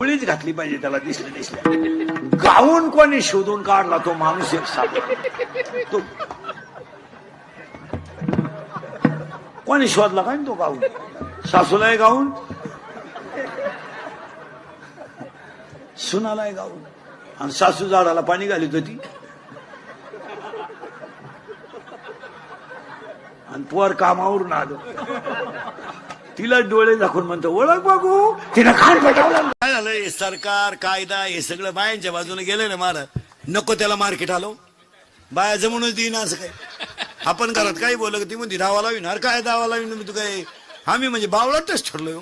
मुळीच घातली पाहिजे त्याला दिसलं दिसलं गाऊन कोणी शोधून काढला तो माणूस एक तो कोणी शोधला काय तो गाऊन? सासूलाय गाऊन. सुनालाय गाऊन. आणि सासू झाडाला पाणी घालीत होती. आणि पोर कामावरून आलो. तिला डोळे दाखवून म्हणतो ओळख बघू तिला खाण पेटावलं. काय झालं? हे सरकार कायदा हे सगळं बायांच्या बाजूने गेलं ना मार. नको त्याला मार्केट आलो. बाया जमूनच देईन असं काय आपण घरात काही बोललं की ती म्हणते धावा लावीन. अरे काय धावा लावीन मी तू काय? आम्ही म्हणजे बावळातच ठरलोय हो.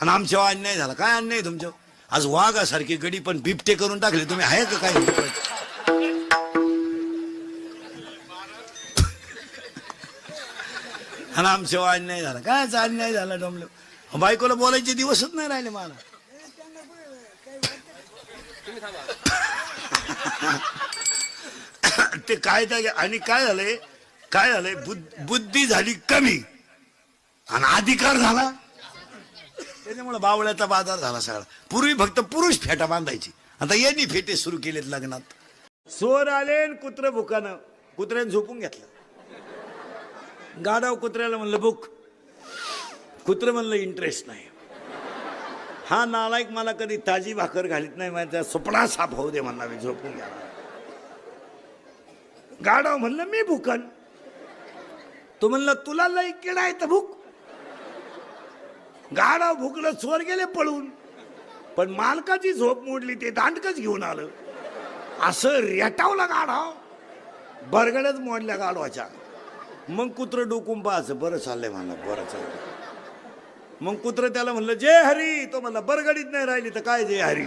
आणि आमच्यावर अन्याय झाला. काय अन्याय तुमच्या आज वाघासारखी गडी पण बिबटे करून टाकले. तुम्ही आहे का काय? आणि आमच्यावर अन्याय झाला. काय अन्याय झाला डोंबलं बायकोला बोलायचे दिवसच नाही राहिले मला. ते काय त्या आणि काय झालंय? काय झालंय? बुद्धी झाली कमी. आणि अधिकार झाला. त्याच्यामुळे बावळ्याचा बाजार झाला सगळा. पूर्वी फक्त पुरुष फेटा बांधायची. आता यांनी फेटे सुरू केलेत लग्नात. सोर आले कुत्र भुकानं. कुत्र्याने झोपून घेतलं. गाडाव कुत्र्याला म्हणलं बुक कुत्र म्हणलं इंटरेस्ट नाही. हा नालायक मला कधी ताजी भाकर घालीत नाही माझ्या सुपडा साफ होऊ दे म्हणला मी झोपून घ्या गाडाव म्हणलं मी भुकन. तो म्हणलं तुला लई किडा आहे तर भूक. गाडाव भुकलं चोर गेले पळून. पण मालकाची झोप मोडली ते दांडकच घेऊन आलं. असं रेटावला गाढाव. बरगडच मोडल्या गाढवाच्या. मग कुत्र डोकून पाहायचं. बरं चाललंय म्हणलं बरं चाललंय. मग कुत्र त्याला म्हणलं जय हरी. तो म्हणला बरगडीत नाही राहिली तर काय जय हरी?